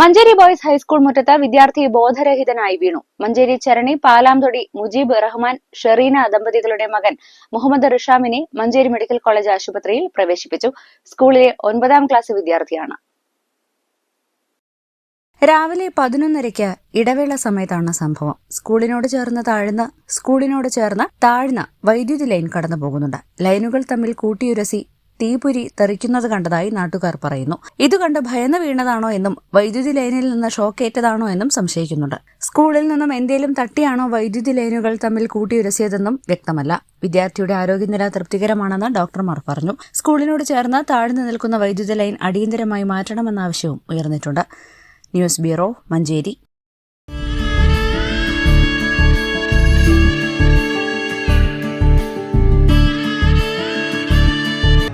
Manjeri boys high school മുറ്റത്ത് വിദ്യാർത്ഥി ബോധരഹിതനായി വീണു. മഞ്ചേരി ചരണി പാലാംതൊടി മുജീബ് റഹ്മാൻ ഷെറീന ദമ്പതികളുടെ മകൻ മുഹമ്മദ് റിഷാമിനെ മഞ്ചേരി മെഡിക്കൽ കോളേജ് ആശുപത്രിയിൽ പ്രവേശിപ്പിച്ചു. സ്കൂളിലെ ഒൻപതാം ക്ലാസ് വിദ്യാർത്ഥിയാണ്. രാവിലെ പതിനൊന്നരയ്ക്ക് ഇടവേള സമയത്താണ് സംഭവം. സ്കൂളിനോട് ചേർന്ന് താഴ്ന്ന സ്കൂളിനോട് ചേർന്ന് താഴ്ന്ന വൈദ്യുതി ലൈൻ കടന്നു പോകുന്നുണ്ട് ലൈനുകൾ തമ്മിൽ കൂട്ടിയുരസി തീപുരി തെറിക്കുന്നത് കണ്ടതായി നാട്ടുകാർ പറയുന്നു. ഇത് കണ്ട് ഭയന്ന് വീണതാണോ എന്നും വൈദ്യുതി ലൈനിൽ നിന്ന് ഷോക്കേറ്റതാണോ എന്നും സംശയിക്കുന്നുണ്ട്. സ്കൂളിൽ നിന്നും എന്തേലും തട്ടിയാണോ വൈദ്യുതി ലൈനുകൾ തമ്മിൽ കൂട്ടിയുരസിയതെന്നും വ്യക്തമല്ല. വിദ്യാർത്ഥിയുടെ ആരോഗ്യനില തൃപ്തികരമാണെന്ന് ഡോക്ടർമാർ പറഞ്ഞു. സ്കൂളിനോട് ചേർന്ന് താഴ്ന്നു നിൽക്കുന്ന വൈദ്യുതി ലൈൻ അടിയന്തരമായി മാറ്റണമെന്ന ആവശ്യവും ഉയർന്നിട്ടുണ്ട്. News bureau Manjeri.